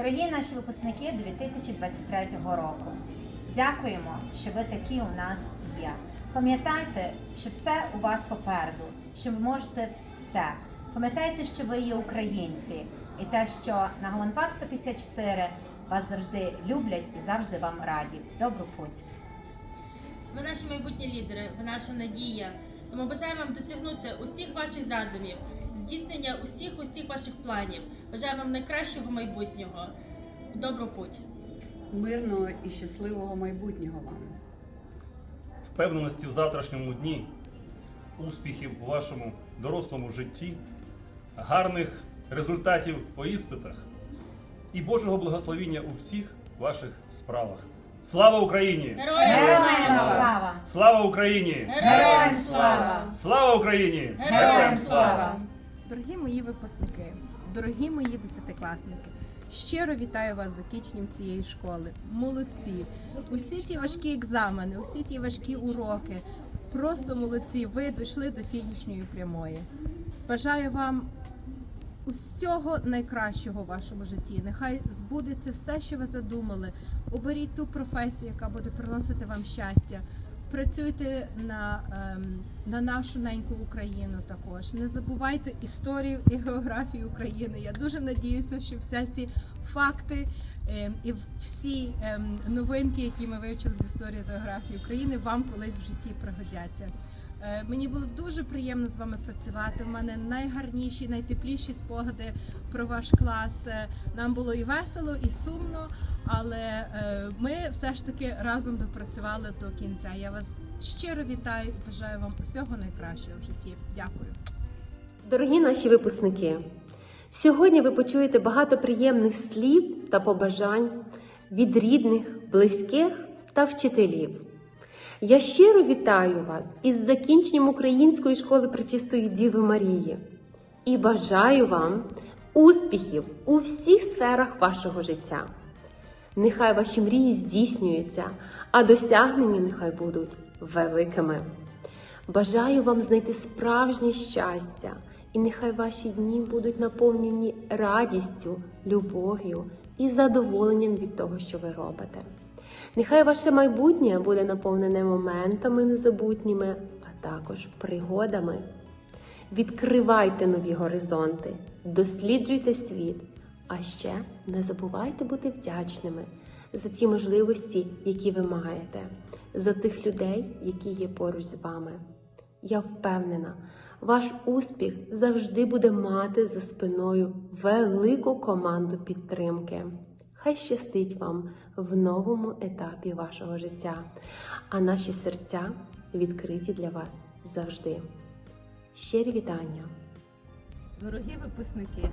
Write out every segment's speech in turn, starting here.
Дорогі наші випускники 2023 року, дякуємо, що ви такі у нас є. Пам'ятайте, що все у вас попереду, що ви можете все. Пам'ятайте, що ви є українці, і те, що на Голландпак 154 вас завжди люблять і завжди вам раді. Добру путь! Ви наші майбутні лідери, ви наша надія. Тому бажаємо вам досягнути усіх ваших задумів, здійснення усіх усіх ваших планів. Бажаємо вам найкращого майбутнього. Добру путь! мирного і щасливого майбутнього вам. впевненості в завтрашньому дні, успіхів у вашому дорослому житті, гарних результатів по іспитах і Божого благословіння у всіх ваших справах. Слава Україні! Героям слава! Слава Україні! Героям слава! Слава Україні! Героям слава! Дорогі мої випускники, дорогі мої десятикласники, щиро вітаю вас з закінченням цієї школи. Молодці! Усі ті важкі екзамени, усі ті важкі уроки. Просто молодці! Ви дійшли до фінішної прямої. Бажаю вам усього найкращого в вашому житті. Нехай збудеться все, що ви задумали. Оберіть ту професію, яка буде приносити вам щастя. Працюйте на, ем, на нашу неньку Україну також. Не забувайте історію і географію України. Я дуже надіюся, що всі ці факти ем, і всі ем, новинки, які ми вивчили з історії з географії України, вам колись в житті пригодяться. Е, Мені було дуже приємно з вами працювати. У мене найгарніші, найтепліші спогади про ваш клас. Е, Нам було і весело, і сумно, але е, ми все ж таки разом допрацювали до кінця. Я вас щиро вітаю і бажаю вам усього найкращого в житті. Дякую. Дорогі наші випускники, сьогодні ви почуєте багато приємних слів та побажань від рідних, близьких та вчителів. Я щиро вітаю вас із закінченням Української школи Пречистої Діви Марії і бажаю вам успіхів у всіх сферах вашого життя. Нехай ваші мрії здійснюються, а досягнення нехай будуть великими. Бажаю вам знайти справжнє щастя, і нехай ваші дні будуть наповнені радістю, любов'ю і задоволенням від того, що ви робите. Нехай ваше майбутнє буде наповнене моментами незабутніми, а також пригодами. Відкривайте нові горизонти, досліджуйте світ, а ще не забувайте бути вдячними за ті можливості, які ви маєте, за тих людей, які є поруч з вами. Я впевнена, ваш успіх завжди буде мати за спиною велику команду підтримки. Хай щастить вам в новому етапі вашого життя, а наші серця відкриті для вас завжди. Щирі вітання! Дорогі випускники,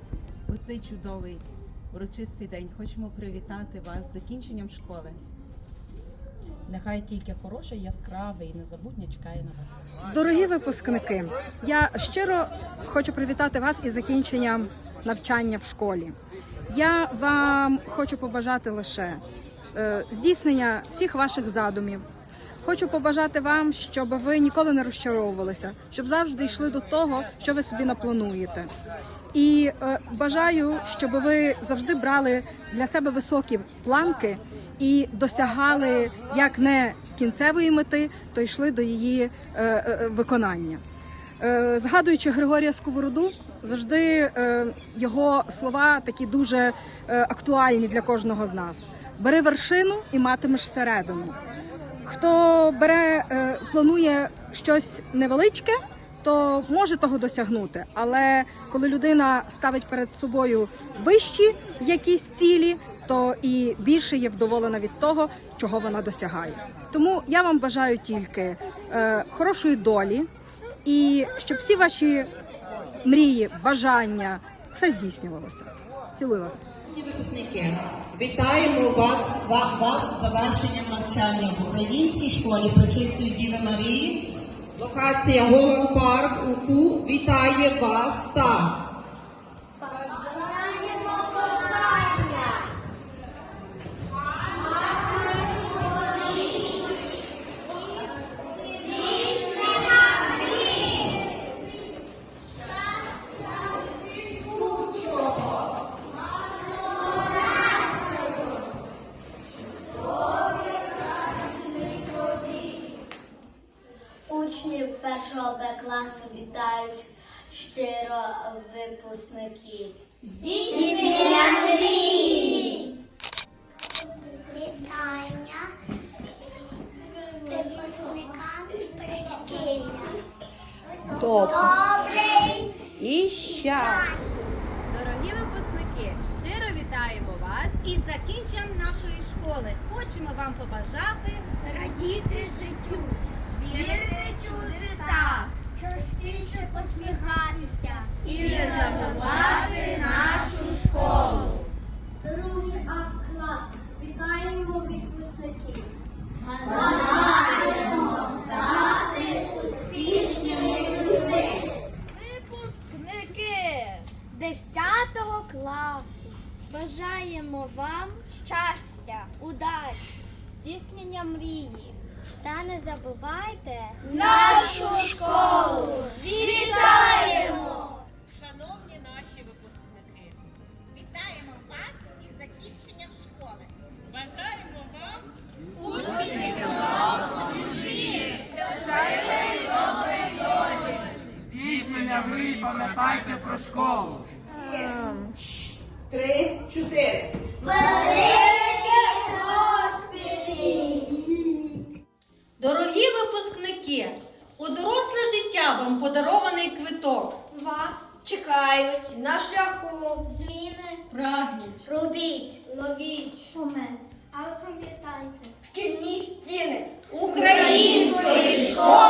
у цей чудовий урочистий день хочемо привітати вас з закінченням школи. Нехай тільки хороше, яскраве і незабутнє чекає на вас. Дорогі випускники, я щиро хочу привітати вас із закінченням навчання в школі. Я вам хочу побажати лише е, здійснення всіх ваших задумів. Хочу побажати вам, щоб ви ніколи не розчаровувалися, щоб завжди йшли до того, що ви собі наплануєте. І е, бажаю, щоб ви завжди брали для себе високі планки і досягали як не кінцевої мети, то йшли до її е, виконання. Е, Згадуючи Григорія Сковороду, завжди е, його слова такі дуже е, актуальні для кожного з нас. Бери вершину і матимеш середину. Хто бере, планує щось невеличке, то може того досягнути. Але коли людина ставить перед собою вищі якісь цілі, то і більше є вдоволена від того, чого вона досягає. Тому я вам бажаю тільки хорошої долі і щоб всі ваші мрії, бажання все здійснювалося. Цілую вас. Випускники, вітаємо вас, вас з завершенням навчання в українській школі Пречистої Діви Марії. Локація Голланд Парк УКУ вітає вас та випускники! Здійснення мрій! Вітання випускникам предшкілля! Добрий І щас! Дорогі випускники, щиро вітаємо вас із закінченням нашої школи. Хочемо вам побажати радіти життю, вірити чудеса, частіше посміхатися і не забувати нашу школу. Другий А клас. Вітаємо випускників. Бажаємо стати успішними людьми. Випускники 10 класу. Бажаємо вам щастя, удачі, здійснення мрії. Та не забувайте нашу школу. Вітаємо! Шановні наші випускники, вітаємо вас із закінченням школи. Бажаємо вам Здійснення мрій, пам'ятайте про школу. Три, чотири. Великі Дорогі випускники, у доросле життя вам подарований квиток. Вас чекають на шляху зміни. Прагніть. Робіть, ловіть момент. Але пам'ятайте, шкільні стіни Української школи